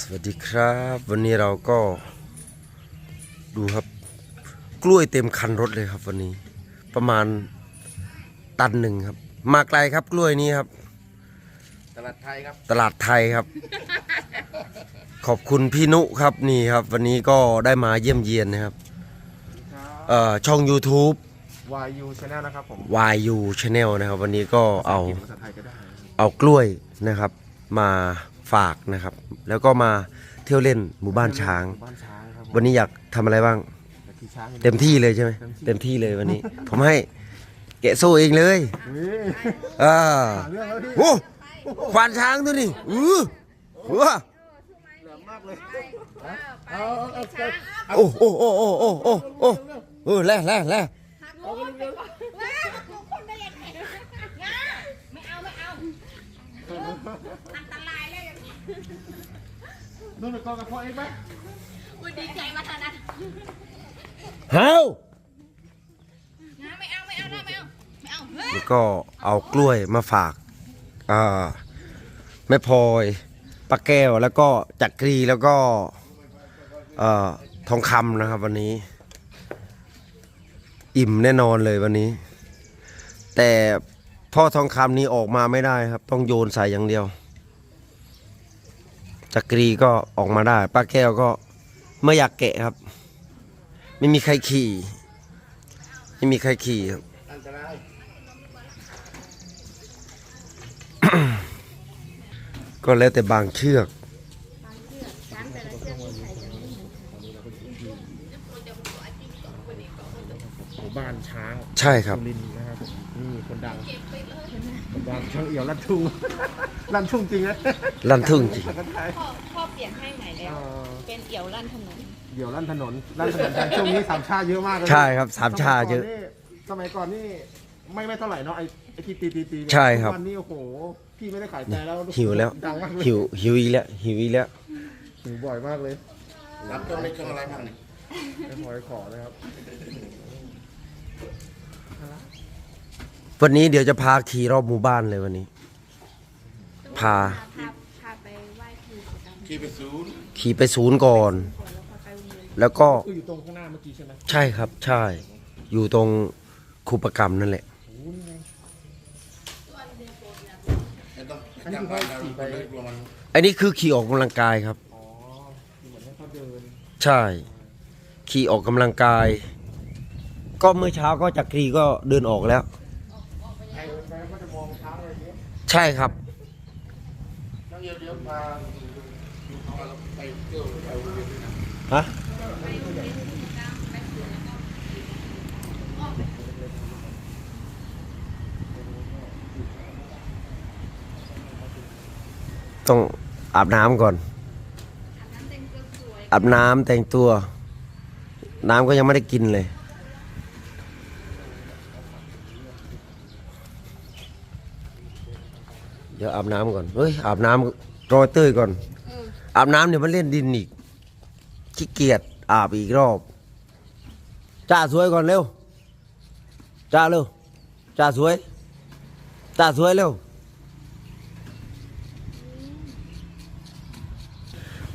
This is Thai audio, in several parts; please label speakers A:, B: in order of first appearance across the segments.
A: สวัสดีครับ วันนี้เราก็ดูครับ กล้วยเต็มคันรถเลยครับ วันนี้ ประมาณตันหนึ่งครับ มาไกลครับกล้วยนี้ครับ
B: ตลาดไทยครับ
A: ตลาดไทยครับ ขอบคุณพี่นุครับนี่ครับ วันนี้ก็ได้มาเยี่ยมเยียนนะครับเอ่อช่อง YouTube
B: วายยูชาแนลนะครับผม
A: YU Channel นะครับ วันนี้ก็เอา
B: ภาษาไทยก็ได้นะครับ
A: เอากล้วยนะครับ มา ฝากนะครับ แล้วก็มาเที่ยวเล่นหมู่บ้านช้าง
B: บ้านช้างครับผม
A: วันนี้อยากทำอะไรบ้าง
B: แต่ขี่ช้าง
A: เต็มที่เลยใช่ไหม
B: เต็
A: เต็ม
B: มที่
A: ที่เลยวันนี้ ผมให้แกะโซ่เองเลย
B: เฮ้ย
A: อ่า
B: หาเรื่องแล้วพี่
A: โอ้ควานช้างตัวนี้อือว้า
B: แหลมมากเลยเอาเอาเอาเอา
A: โอ้โอ้โอ้โอ้โอ้โอ้โอ้เออแล่แล่แล่
C: ว้าทุกคนได้ยังไงง่าไม่เอาไม่เอา นี้นู่
B: นไปกองกับพ่อเองไหม
C: อุ้ยดีใจมาทันนะ
A: เฮา
C: ง่าไม่เอาไม่เอานะไม่เอาไม่เอาเฮ้ย
A: แล้วก็เอากล้วยมาฝากอ่าแม่พลอยป้าแก้วแล้วก็จักรีแล้วก็เอ่อทองคำนะครับวันนี้ อิ่มแน่นอนเลยวันนี้ แต่พ่อทองคำนี้ออกมาไม่ได้ครับ ต้องโยนใส่อย่างเดียว จักรีก็ออกมาได้ ป้าแก้วก็ไม่อยากแกะครับ ไม่มีใครขี่ ไม่มีใครขี่ครับ
B: อันตราย
A: ก็แล้วแต่บางเชือก
B: หมู่บ้านช้าง
A: ใช่ครับ
B: สุรินทร์นะครับผมนี่คนดังคนดังช่างเอี่ยวลั่นทุ่ง ลั่นทุ่งจริงนะ
A: ลั่นทุ่งจริง
B: ภาษาไทย
C: พ่อพ่อเปลี่ยนให้ใหม่แล้ว
B: เอ่อ
C: เป็นเอี่ยวลั่นถนน
B: เดี๋ยวลั่นถนนลั่นถนนแทนช่วงนี้สามชาเยอะมากเลย
A: ใช่ครับสามชาเยอะ
B: สมัยก่อนนี่ไม่ไม่เท่าไหร่เนาะไอ้ไอ้ที่ตีตีตีเนี่ย
A: ใช่ครับ
B: ทุกวันนี้โอ้โหพี่ไม่ได้ขายใจแล้ว
A: หิวแล้ว
B: ดังมากเลย
A: หิวหิวอีกแล้วหิวอีกแล้ว
B: หิวบ่อยมากเลย
D: รับเครื่องเล็กเครื่องอะไรบ้างนี่
B: ไม่พอขอนะครับ
A: วันนี้เดี๋ยวจะพาขี่รอบหมู่บ้านเลยวันนี้ พา
C: พาพาไปไหว้ครูประจำ
D: ขี่ไปศูนย์
A: ขี่ไปศูนย์ก่อน
C: ก่อนแล้วพอไปโรงเรียน
A: แล้วก็
B: คืออยู่ตรงข้างหน้าเมื่อกี้ใช่ไหม
A: ใช่ครับใช่ อยู่ตรงครูประกรรมนั่นแหละ
D: ไม่ต้องไม่จำไปเราไปเลยกลัวมัน
A: อันนี้คือขี่ออกกำลังกายครับ
B: อ๋อคือเหมือนให้เขาเดิน
A: ใช่ ขี่ออกกำลังกาย ก็เมื่อเช้าก็จักรีก็เดินออกแล้ว
B: ใครเดินไปก็จะมองช้างอะไรอย่างเงี้ย
A: ใช่ครับ
D: ต้องเดี๋ยวเดี๋ยวพาไปเที่ยวไปโรงเรียนด้วยนะ
A: ฮะต้องอาบน้ำก่อน อาบน้ำแต่งตัว น้ำก็ยังไม่ได้กินเลย เดี๋ยวอาบน้ำก่อนเฮ้ยอาบน้ำรอยเต้ยก่อนอาบน้ำเดี๋ยวมันเล่นดินอีกขี้เกียจอาบอีกรอบจ้าสวยก่อนเร็วจ้าเร็วจ้าสวยจ้าสวยเร็ว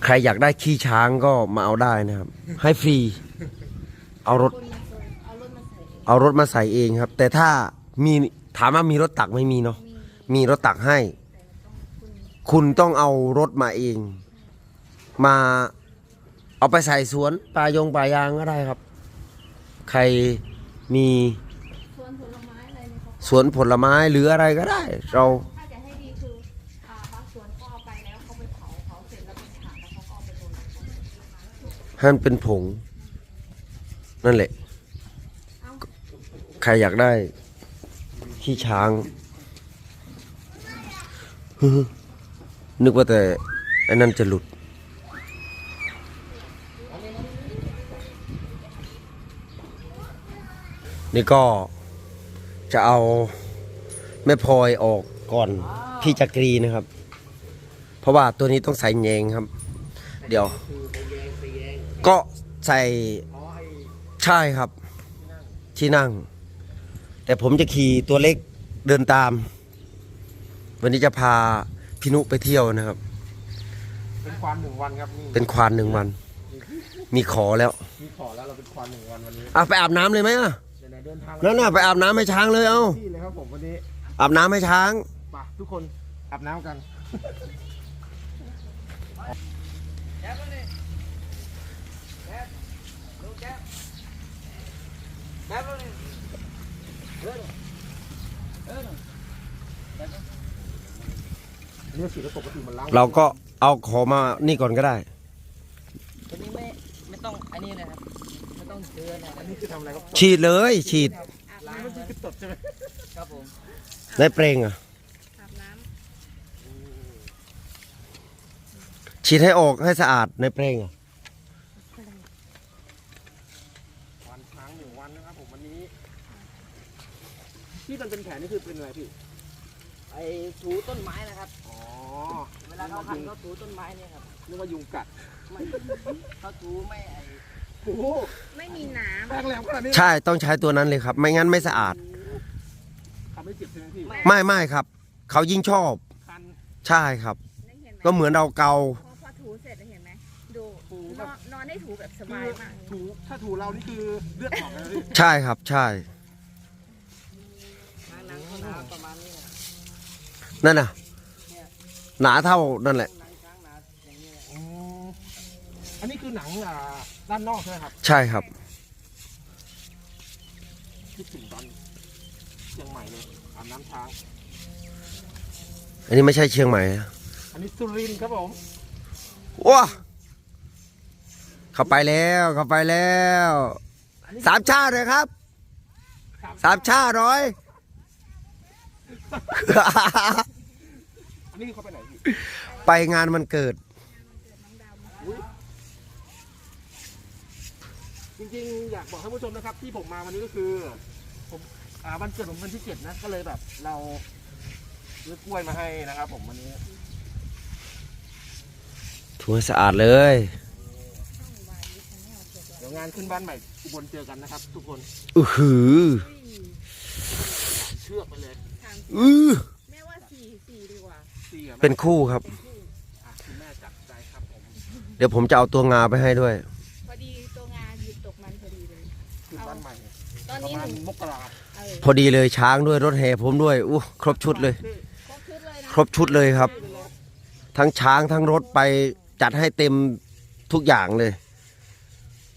A: ใครอยากได้ขี้ช้างก็มาเอาได้นะครับ ให้ฟรี เอารถเอารถมาใส่เองครับ แต่ถ้ามีถามว่ามีรถตักไม่มีเนาะมี รถตักให้ คุณต้องเอารถมาเอง มาเอาไปใส่สวนป่ายงป่ายางก็ได้ครับ ใครมี
C: สวนผลไม้อะไรเนี่ยเขา
A: สวนผลไม้หรืออะไรก็ได้ เรา
C: ถ้าจะให้ดีคืออ่าบางสวนก็เอาไปแล้วเขาไปเผาเผาเสร็จแล้วเป็นถ่านแล้วเขาก็เอาไปโดน
A: ให้มันเป็นผง นั่นแหละ ใครอยากได้ ขี้ช้างฮึ่ม นึกว่าแต่ไอ้นั่นจะหลุด นี่ก็จะเอาแม่พลอยออกก่อนพี่จักรีนะครับ เพราะว่าตัวนี้ต้องใส่แยงครับ เดี๋ยว ก็ใส่ใช่ครับ ที่นั่ง แต่ผมจะขี่ตัวเล็กเดินตาม วันนี้จะพาพี่นุไปเที่ยวนะครับ
B: เป็นควานหนึ่งวันครับนี่
A: เป็นควานหนึ่งวัน มีขอแล้ว
B: มีขอแล้วเราเป็นควานหนึ่งวันวันนี้
A: อะไปอาบน้ำเลยไหมอะ
B: ไหนๆเดินทาง
A: นั่นน่ะไปอาบน้ำให้ช้างเลยเอ้า
B: ที่เลยครับผมวันนี้
A: อาบน้ำให้ช้าง
B: ไปทุกคนอาบน้ำกันเนื้ อสีแล้วปกติมันล้าง
A: เราก็เอาขอมานี่ก่อนก็ได้
E: ตัวนี้ไม่ไม่ต้องอันนี้นะครับไม่ต้องเจอนะ
B: อันนี้คือทำอะไรครับ
A: ฉีดเลย ฉีด
B: ล้างมันคือตดใช่ไหม
E: ครับผม
A: ในเปลงอะ
C: อาบน้
A: ฉีดให้ออกให้สะอาดในเปลงอะ
B: วันช้างหนึ่งวันนะครับผมวันนี้ที่มันเป็นแผลนี่คือเป็นอะไรพี่
E: ไอ้ถูต้นไม้นะครับ
B: อ๋อ
E: เวลาเขาหั่นเขาถูต้นไม้เนี่ยครับ
B: นึกว่ายุงกัด
E: ไม่เขาถูไม่ไอ้
B: โอ้โหำ
C: ไม่มีน้
B: แรงแหลมขนาดนี้
A: ใช่ต้องใช้ตัวนั้นเลยครับ ไม่งั้นไม่สะอาด
B: ทำให้เจ็บใช่ไหมพี่
A: ไม่ไม่ครับ เขายิ่งชอบ
B: คัน
A: ใช่ครับำ
C: ได้เห็นไหม
A: ก็เหมือนเราเกา
C: พอพอถูเสร็จแล้วเห็นไหมดูนอนนอนได้ถูแบบสบายมาก
B: ถูถ้าถูเรานี่คือเลือดออกเลยนะพี่
A: ใช่ครับ ใช่
E: หนังเขาหนาประมาณ นี้นะ
A: นั่นน่ะ หนาเท่านั่นแหละ
E: หนังช้างหนาอย่างนี้นะ
B: อืมอันนี้คือหนังอ่าด้านนอกใช่ไหมครับ
A: ใช่ครับ
B: คิดถึงตอนเชียงใหม่เลยอาบน้ำช้าง
A: อันนี้ไม่ใช่เชียงใหม่นะ
B: อันนี้สุรินทร์ครับผม
A: ว้าเข้าไปแล้วเข้าไปแล้วสามชาติเลยครับ สามชาติร้อย
B: อันนี้คือเขาไปไหนพี่
A: ไปงานมันเกิด
B: จริงๆ อยากบอกท่านผู้ชมนะครับ ที่ผมมาวันนี้ก็คือ ผมอ่าวันเกิดผมวันที่เจ็ดนะก็เลยแบบ เราซื้อกล้วยมาให้นะครับ ผมวันนี้
A: ถูให้สะอาดเลย
B: เดี๋ยวงานขึ้นบ้านใหม่อุบลเจอกันนะครับ ทุกคน
A: อือหือ
B: เชือกไปเลย
A: อือ
C: แม่ว่าสี่สี่ดีกว่า
B: สี่อะ
A: เป็นคู่ครับ
B: อะคุณแม่จัดใจครับผม
A: เดี๋ยวผมจะเอาตัวงาไปให้ด้วย
C: พอดีตัวงานหยุดตกมันพอดีเลย
B: ขึ้นบ้านใหม่
C: ตอน
B: ประ
C: นี้
B: มา
C: ห
B: ณ
C: นู
B: มกรา
C: เออ
A: พอดีเลยช้างด้วยรถแห่ผมด้วยอู้ครบชุดเลย
C: ครบชุดเลยนะ
A: ครบชุดเลยครับ ทั้งช้างทั้งรถไปจัดให้เต็มทุกอย่างเลย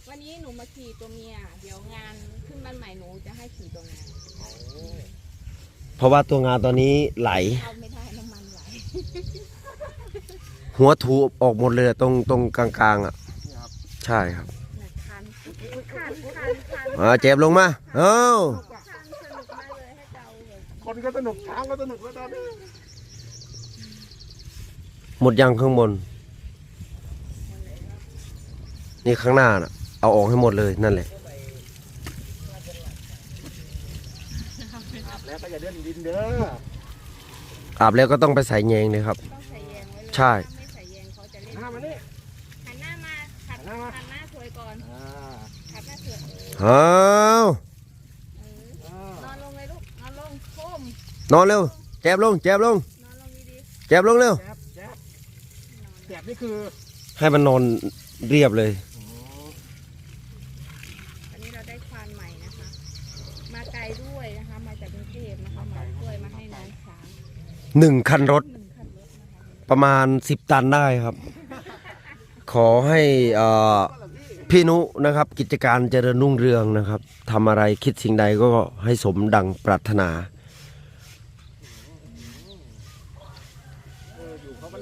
C: วันนี้หนูมาขี่ตัวเมีย เดี๋ยวงานขึ้นบ้านใหม่หนูจะให้ขี่ตัวงาน
A: เพราะว่าตัวงาตอนนี้ไหล
C: เข้าไม่ได้น้ำมันไหล
A: หัวถูออกหมดเลยตรงตรงกลางๆอะ
B: นี่ครับ
A: ใช่ครับ
C: หนักคันอุ๊ยคันคันคัน
A: มาเจ็บลงมาเอ้า
C: คันสนุกมากเลยให้เกาเลย
B: คนก็สนุกช้างก็สนุกแล้วตอนนี้
A: หมดยังข้างบน นี่ข้างหน้าน่ะ เอาออกให้หมดเลยนั่นแหละ
B: แล้วก็ อย่าเดินดินเด้อ
A: อาบแล้วก็ต้องไปใส่แยงเลยครับ
C: ต้องใส่แยงไว้เลย
A: ใช่
C: ถ้าไม่ใส่แยงเขาจะเล่น
B: หน้ามานี่
C: หันหน้ามาขัด
B: หันหน้ามา
C: หันหน้าสวยก่อน
B: อ่า
C: ขัดหน้าสวยเออ
A: อ้าว
C: เออ
B: อ่าน
C: อนลงเลยลูกนอนลงโค้ม
A: นอนเร็วเจ็บลงเจ็บลง
C: นอนลงดี
A: เจ็บลงเร็ว
B: แจ๊บแจ๊บแจ๊บนี่คือ
A: ให้มันนอนเรียบเลย
C: ๆวันนี้เราได้ควานใหม่นะคะ มาไกลด้วยนะคะ มาจากกรุงเทพนะคะมาช่วยมาให้น้องช้าง
A: หนึ่งคันรถ
C: หนึ่งคันรถนะคะ
A: ประมาณสิบตันได้ครับ ขอให้เอ่อพี่นุนะครับ กิจการเจริญรุ่งเรืองนะครับทำอะไรคิดสิ่งใดก็ให้สมดังปรารถนา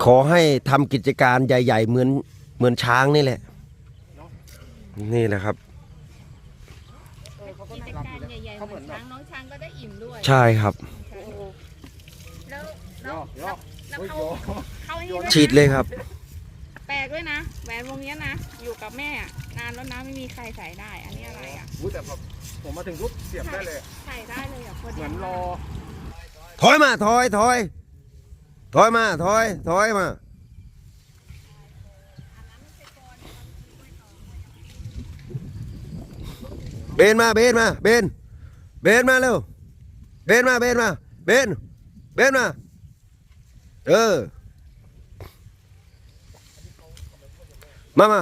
A: ขอให้ทำกิจการใหญ่ ๆ เหมือนเหมือนช้างนี่แหละ นี่แหละครับ
C: กิจการใหญ่ๆเหมือนช้างน้องช้างก็ได้อิ่มด้วย
A: ใช่ครับ
C: แล้วแล้วแล้วแล้วเขาเขาให้ด้วยนะ
A: ฉีดเลยครับ
C: แปลกด้วยนะแหวนวงเนี้ยนะอยู่กับแม่อะนานแล้วนะไม่มีใครใส่ได้ อันนี้อะไรอะ
B: อุ้ยแต่ผมผมมาถึงปุ๊บเสียบได้เลย
C: ใส่ได้เลยอะพอ
B: เหมือนรอ
A: ถอยมาถอยถอยถอยมาถอยถอยมาเบนมาเบนมาเบนเบนมาเร็ว เบนมาเบนมาเบนเบนมาเออมามา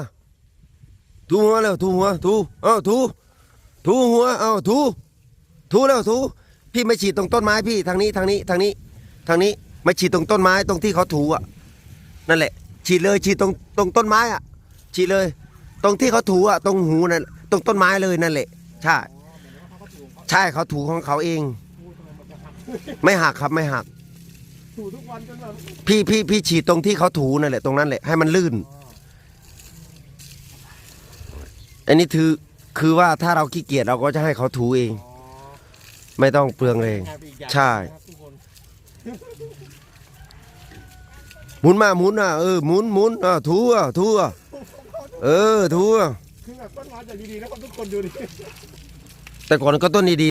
A: ถูหัวแล้วถูหัวถูเอ้าถูถูหัวเอ้าถูถูแล้วถูพี่ไม่ฉีดตรงต้นไม้พี่ทางนี้ทางนี้ทางนี้ทางนี้ไม่ฉีดตรงต้นไม้ตรงที่เขาถูอะนั่นแหละ ฉีดเลยฉีดตรงตรงต้นไม้อะฉีดเลย ตรงที่เขาถูอะตรงหูนั่นตรงต้นไม้เลยนั่นแหละใช่ใช่เขาถูของเขาเอง ไม่หักครับไม่หัก
B: ถูทุกวันจนแบบ
A: พี่พี่พี่ฉีดตรงที่เขาถูนั่นแหละตรงนั้นแหละให้มันลื่น อันนี้คือคือว่าถ้าเราขี้เกียจเราก็จะให้เขาถูเองไม่ต้องเปลืองแรง
B: งานไปอีกอย่าง
A: ใช่
B: นะครับทุกคน
A: หมุนมาหมุนอะเออหมุนหมุนอะถูอะถูอะเออถูอะ
B: คือแบบต้นไม้อย่างดีๆนะครับทุกคนดูดิ
A: แต่ก่อนก็ต้นดีๆ